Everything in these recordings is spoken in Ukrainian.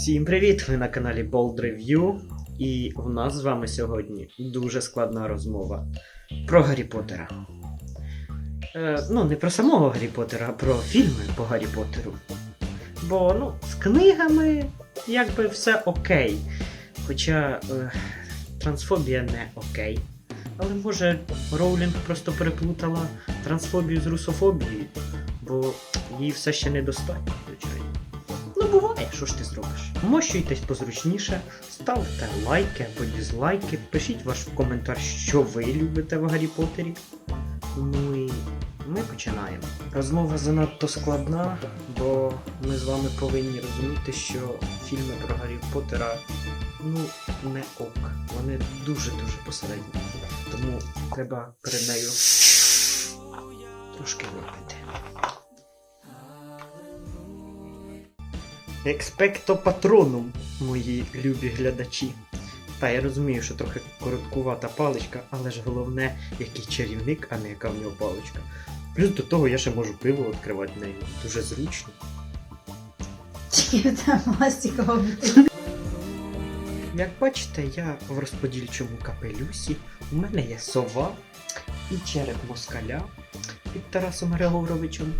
Всім привіт! Ви на каналі Bold Review. І в нас з вами сьогодні дуже складна розмова про Гаррі Поттера. Е, ну, не про самого Гаррі Поттера, а про фільми по Гаррі Поттеру. Бо, ну, з книгами якби все окей. Хоча е, трансфобія не окей. Але може Роулінг просто переплутала трансфобію з русофобією, бо їй все ще недостатньо. Що ж ти зробиш. Мощуйтесь позручніше, ставте лайки або дізлайки, пишіть ваш коментар, що ви любите в Гаррі Поттері. Ну і ми починаємо. Розмова занадто складна, бо ми з вами повинні розуміти, що фільми про Гаррі Поттера ну, не ок. Вони дуже-дуже посередні. Тому треба перед нею трошки випити. Експекто патроном, мої любі глядачі. Та я розумію, що трохи короткувата паличка, але ж головне, який чарівник, а не яка в нього паличка. Плюс до того я ще можу пиво відкривати нею. Дуже зручно. Чи там пластикова Як бачите, я в розподільчому капелюсі. У мене є сова і череп москаля під Тарасом Григоровичем.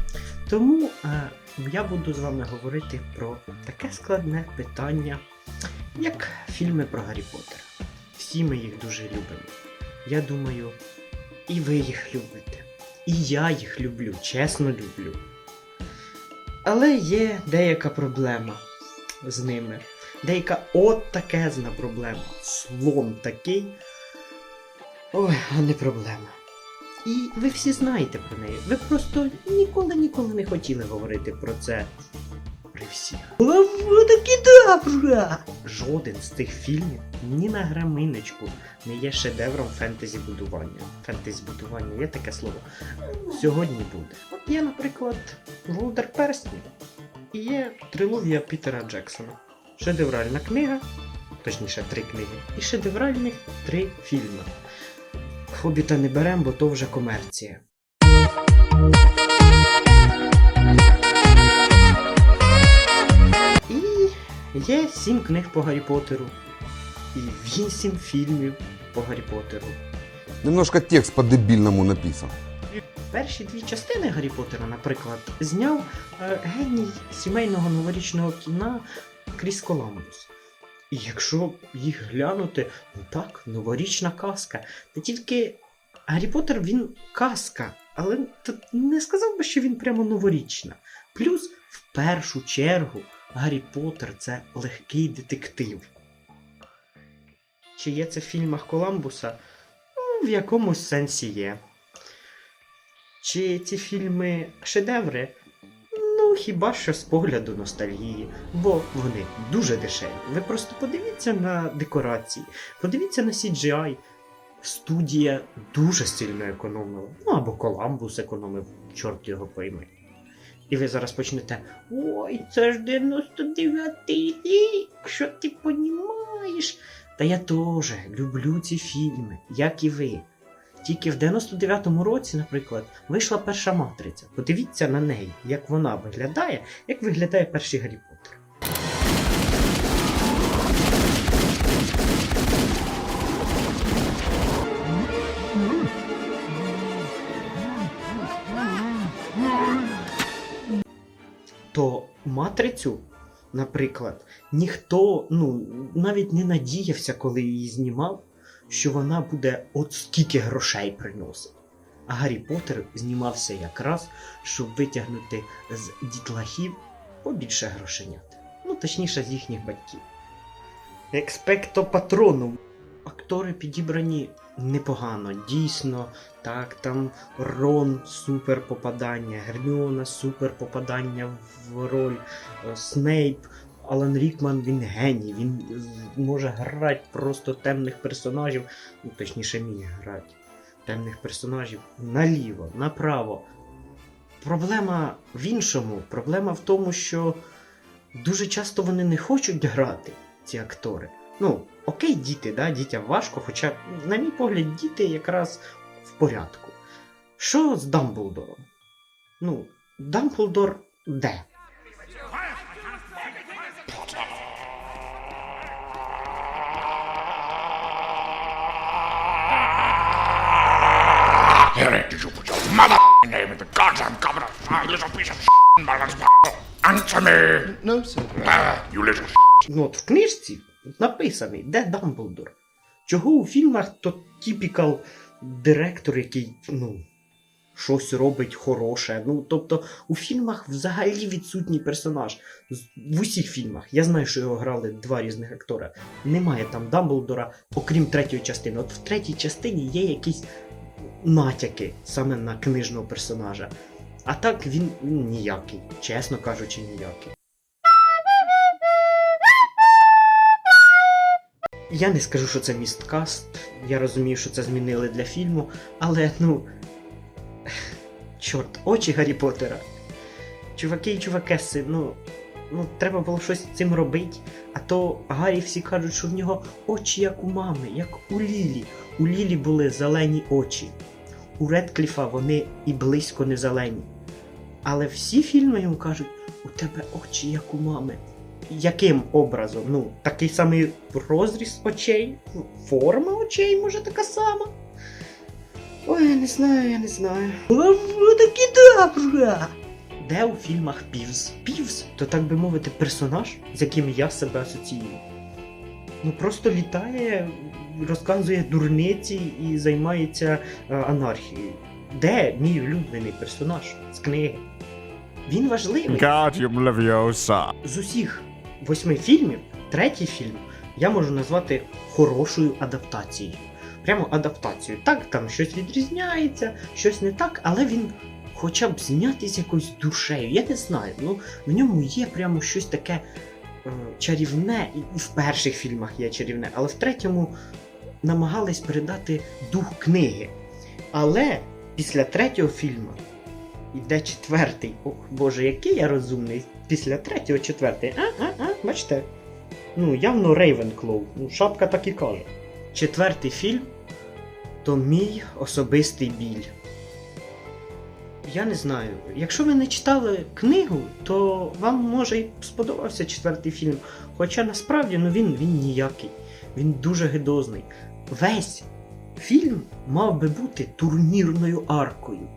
Тому е, я буду з вами говорити про таке складне питання, як фільми про Гаррі Поттера. Всі ми їх дуже любимо. Я думаю, і ви їх любите. І я їх люблю, чесно люблю. Але є деяка проблема з ними. Деяка от такезна проблема. Слон такий. Ой, а не проблема. І ви всі знаєте про неї. Ви просто ніколи ніколи не хотіли говорити про це при всіх. Жоден з тих фільмів ні на граминочку не є шедевром фентезі будування. Фентезі будування є таке слово. Сьогодні буде. От є, наприклад, Володар Перснів. І є трилогія Пітера Джексона. Шедевральна книга, точніше, три книги, і шедевральних три фільми. Хобіта не берем, бо то вже комерція. І є сім книг по Гаррі Поттеру. І вісім фільмів по Гаррі Поттеру. Немножко текст по-дебильному написан. Перші дві частини Гаррі Поттера, наприклад, зняв е, геній сімейного новорічного кіна Кріс Коламбус. І якщо їх глянути, ну так, новорічна казка. Та тільки Гаррі Поттер він казка, але не сказав би, що він прямо новорічна. Плюс, в першу чергу, Гаррі Поттер це легкий детектив. Чи є це в фільмах Коламбуса? Ну, в якомусь сенсі є. Чи ці фільми шедеври? Хіба що з погляду ностальгії, бо вони дуже дешеві. Ви просто подивіться на декорації, подивіться на CGI. Студія дуже сильно економила. Ну або Коламбус економив, чорт його пойми. І ви зараз почнете. Ой, це ж 99-й рік, що ти понімаєш? Та я теж люблю ці фільми, як і ви. Тільки в 99-му році, наприклад, вийшла перша матриця. Подивіться на неї, як вона виглядає, як виглядає перший Гаррі Поттер. То матрицю, наприклад, ніхто ну, навіть не надіявся, коли її знімав, що вона буде от скільки грошей приносить. А Гаррі Поттер знімався якраз, щоб витягнути з дітлахів побільше грошенят. Ну, точніше, з їхніх батьків. Експекто патроном. Актори підібрані непогано, дійсно. Так, там Рон супер попадання, Герміона супер попадання в роль, е, Снейп, Алан Рікман він геній, він може грати просто темних персонажів, ну точніше міг грати темних персонажів наліво, направо. Проблема в іншому. Проблема в тому, що дуже часто вони не хочуть грати, ці актори. Ну, окей, діти, да, дітям важко, хоча, на мій погляд, діти якраз в порядку. Що з Дамблдором? Ну, Дамблдор де? Did you put your mother name in the goddamn cabinet? Ah, little piece of mother Answer me! No, sir. Ah, you little Ну, от в книжці написаний, де Дамблдор. Чого у фільмах то тіпікал директор, який, ну, щось робить хороше. Ну, тобто, у фільмах взагалі відсутній персонаж. В усіх фільмах. Я знаю, що його грали два різних актора. Немає там Дамблдора, окрім третьої частини. От в третій частині є якісь натяки саме на книжного персонажа. А так він ну, ніякий, чесно кажучи, ніякий. Я не скажу, що це місткаст. Я розумію, що це змінили для фільму, але ну. Чорт, очі Гаррі Поттера. Чуваки і чувакеси, ну. Ну, треба було щось з цим робити. А то Гаррі всі кажуть, що в нього очі як у мами, як у Лілі. У Лілі були зелені очі. У Редкліфа вони і близько не зелені. Але всі фільми йому кажуть, у тебе очі як у мами. Яким образом? Ну, такий самий розріз очей, форма очей, може така сама. Ой, я не знаю, я не знаю. такі добре. Де у фільмах Півз? Півз, то так би мовити, персонаж, з яким я себе асоціюю. Ну просто літає, розказує дурниці і займається е, анархією. Де мій улюблений персонаж з книги? Він важливий. Leviosa. З усіх восьми фільмів, третій фільм я можу назвати хорошою адаптацією. Прямо адаптацією. Так, там щось відрізняється, щось не так, але він хоча б знятий з якоюсь душею. Я не знаю. Ну, в ньому є прямо щось таке чарівне, і в перших фільмах є чарівне, але в третьому намагались передати дух книги. Але після третього фільму іде четвертий. Ох, боже, який я розумний. Після третього четвертий. А, а, а, бачите? Ну, явно Рейвенклоу. Ну, шапка так і каже. Четвертий фільм то мій особистий біль. Я не знаю. Якщо ви не читали книгу, то вам може і сподобався четвертий фільм. Хоча насправді ну, він, він ніякий. Він дуже гидозний. Весь фільм мав би бути турнірною аркою.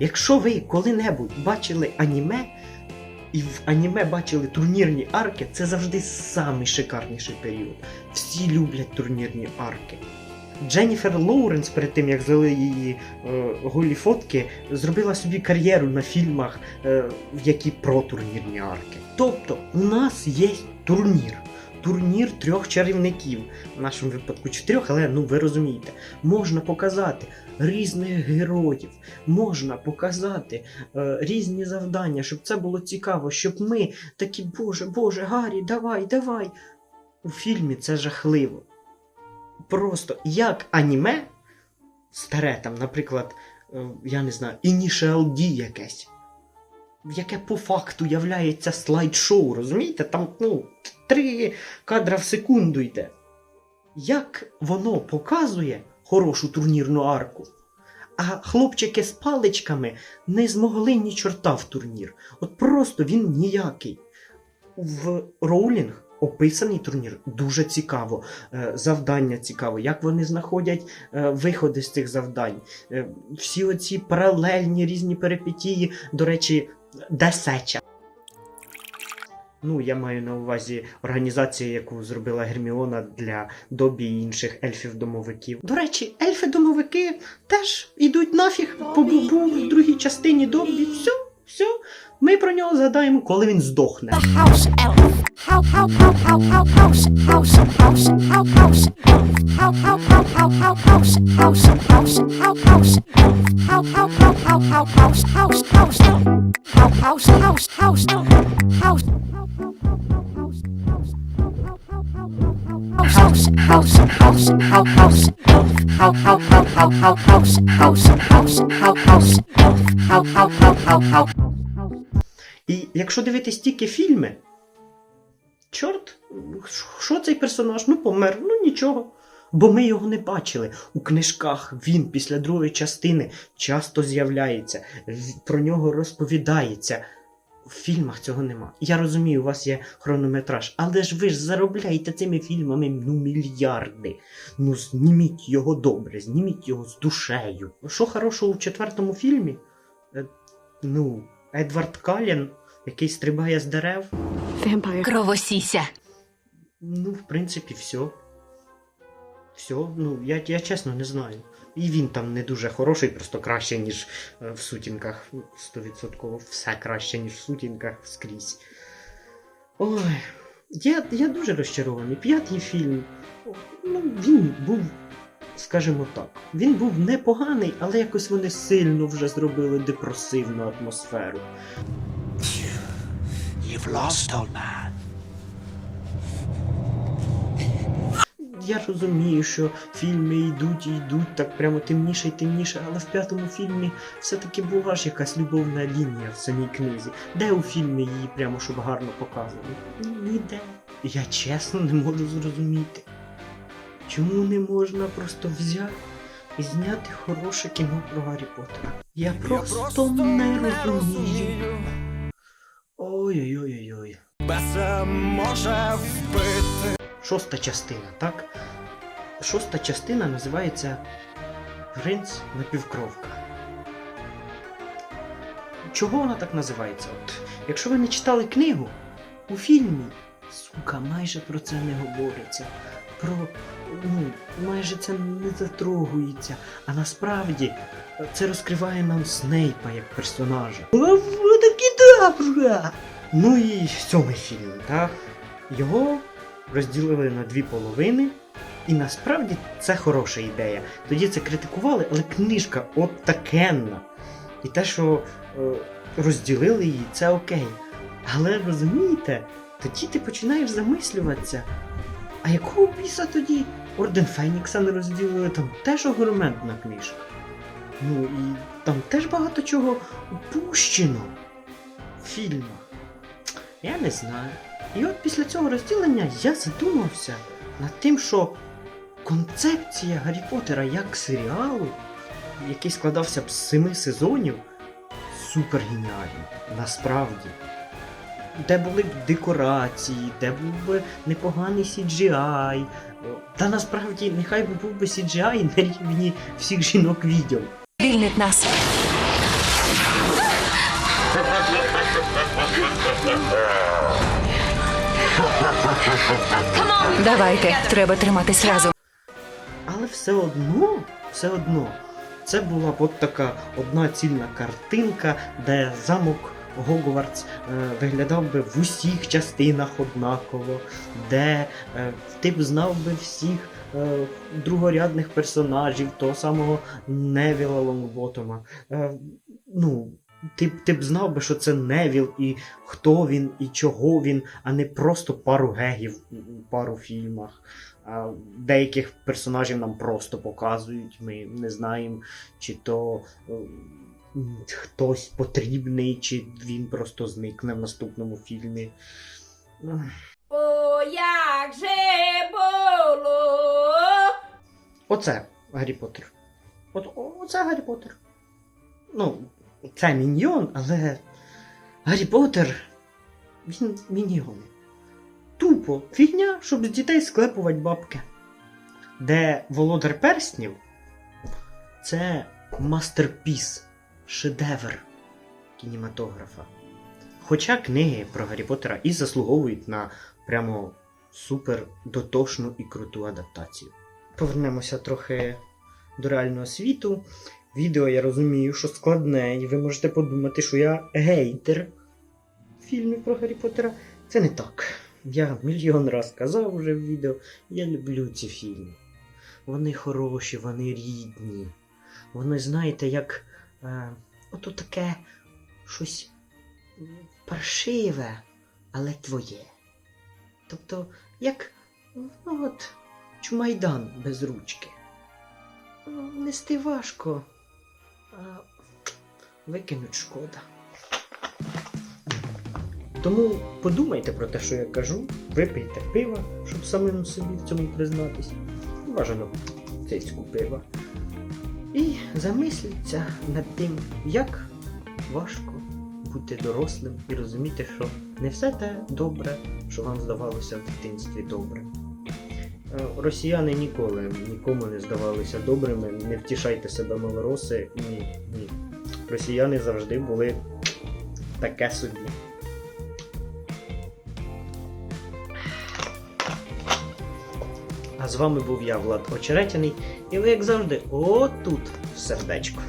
Якщо ви коли-небудь бачили аніме, і в аніме бачили турнірні арки, це завжди самий шикарніший період. Всі люблять турнірні арки. Дженніфер Лоуренс, перед тим як взяли її е, голі фотки, зробила собі кар'єру на фільмах, е, які про турнірні арки. Тобто, у нас є турнір. Турнір трьох чарівників, в нашому випадку чотирьох, але ну ви розумієте, можна показати різних героїв, можна показати е, різні завдання, щоб це було цікаво, щоб ми такі, Боже, Боже, Гаррі, давай, давай. У фільмі це жахливо. Просто як аніме, старе там, наприклад, е, я не знаю, Initial D якесь, яке по факту являється слайд-шоу, розумієте? Там, ну, три кадра в секунду йде. Як воно показує хорошу турнірну арку? А хлопчики з паличками не змогли ні чорта в турнір. От просто він ніякий. В Роулінг описаний турнір дуже цікаво. Е, Завдання цікаво, як вони знаходять е, виходи з цих завдань. Е, Всі оці паралельні різні перипетії, до речі, де сеча. Ну, я маю на увазі організацію, яку зробила Герміона для Добі і інших ельфів-домовиків. До речі, ельфи-домовики теж ідуть нафіг, побув в другій частині Добі. Все, все. Ми про нього згадаємо, коли він здохне. house elf. How how how how how house house house how house elf. How how how how how house house house how house elf. How how how how how house house house elf. How house house house elf. House House, house, house, how house, elf, how how how how how house, house, house, how house, elf, how how how how how. І якщо дивитись тільки фільми, чорт, що цей персонаж? Ну, помер, ну нічого. Бо ми його не бачили. У книжках він після другої частини часто з'являється, про нього розповідається. в фільмах цього нема. Я розумію, у вас є хронометраж, але ж ви ж заробляєте цими фільмами ну мільярди. Ну зніміть його добре, зніміть його з душею. Що хорошого в четвертому фільмі? Е, ну, Едвард Калін, який стрибає з дерев. Кровосіся. Ну, в принципі, все. Все, ну, я, я чесно не знаю. І він там не дуже хороший, просто краще, ніж е, в сутінках. Ну, 100% все краще, ніж в сутінках скрізь. Ой. Я, я дуже розчарований. П'ятий фільм. Ну, він був, скажімо так, він був непоганий, але якось вони сильно вже зробили депресивну атмосферу. You've lost, old man. Я розумію, що фільми йдуть і йдуть так прямо темніше і темніше, але в п'ятому фільмі все-таки була ж якась любовна лінія в самій книзі. Де у фільмі її прямо щоб гарно показано? Ніде. Я чесно не можу зрозуміти. Чому не можна просто взяти і зняти хороше кіно про Гаррі Поттера? Я просто, не розумію. Ой-ой-ой-ой. Бесе може вбити. Шоста частина, так? Шоста частина називається Принц напівкровка. Чого вона так називається? От, якщо ви не читали книгу, у фільмі, сука, майже про це не говориться. Про. Ну, майже це не затрогується. А насправді це розкриває нам Снейпа як персонажа. Кидабра! Ну і сьомий фільм, так? Його розділили на дві половини. І насправді це хороша ідея. Тоді це критикували, але книжка от такенна. І те, що е, розділили її, це окей. Але розумієте, тоді ти починаєш замислюватися. А якого біса тоді Орден Фенікса не розділили? Там теж огроментна книжка. Ну і там теж багато чого упущено в фільмах. Я не знаю. І от після цього розділення я задумався над тим, що концепція Гаррі Поттера як серіалу, який складався б з семи сезонів, супер геніальна. Насправді. Де були б декорації, де був би непоганий CGI. Та насправді нехай би був би CGI на рівні всіх жінок відео. Звільнить нас. Давайте, треба триматись разом. Але все одно, все одно, це була от така одна цільна картинка, де замок Гогвартс е, виглядав би в усіх частинах однаково, де е, ти б знав би всіх е, другорядних персонажів, того самого Невіла Лонгботома. Е, ну, ти, б- ти б знав би, що це Невіл, і хто він, і чого він, а не просто пару гегів у пару фільмах. А деяких персонажів нам просто показують. Ми не знаємо, чи то е, хтось потрібний, чи він просто зникне в наступному фільмі. О, як же було! Оце Гаррі Поттер. От оце Гаррі Поттер. Ну, це міньйон, але Гаррі Поттер. Він міньйон. Тупо фігня, щоб з дітей склепувати бабки. Де Володар Перснів це мастерпіс, шедевр кінематографа. Хоча книги про Гаррі Поттера і заслуговують на прямо супер дотошну і круту адаптацію. Повернемося трохи до реального світу. Відео я розумію, що складне, і ви можете подумати, що я гейтер фільмів про Гаррі Поттера. Це не так. Я мільйон раз казав вже в відео, я люблю ці фільми. Вони хороші, вони рідні. Вони, знаєте, як е, ото таке щось паршиве, але твоє. Тобто, як ну, от, чумайдан без ручки. Ну, Нести важко, викинуть шкода. Тому подумайте про те, що я кажу, випийте пива, щоб самим собі в цьому признатись. Бажано цицьку пива. І замисліться над тим, як важко бути дорослим і розуміти, що не все те добре, що вам здавалося в дитинстві добре. Е, Росіяни ніколи нікому не здавалися добрими, не втішайте себе малороси. Ні, ні. Росіяни завжди були таке собі. А з вами був я, Влад Очеретяний, і ви, як завжди, отут в сердечко.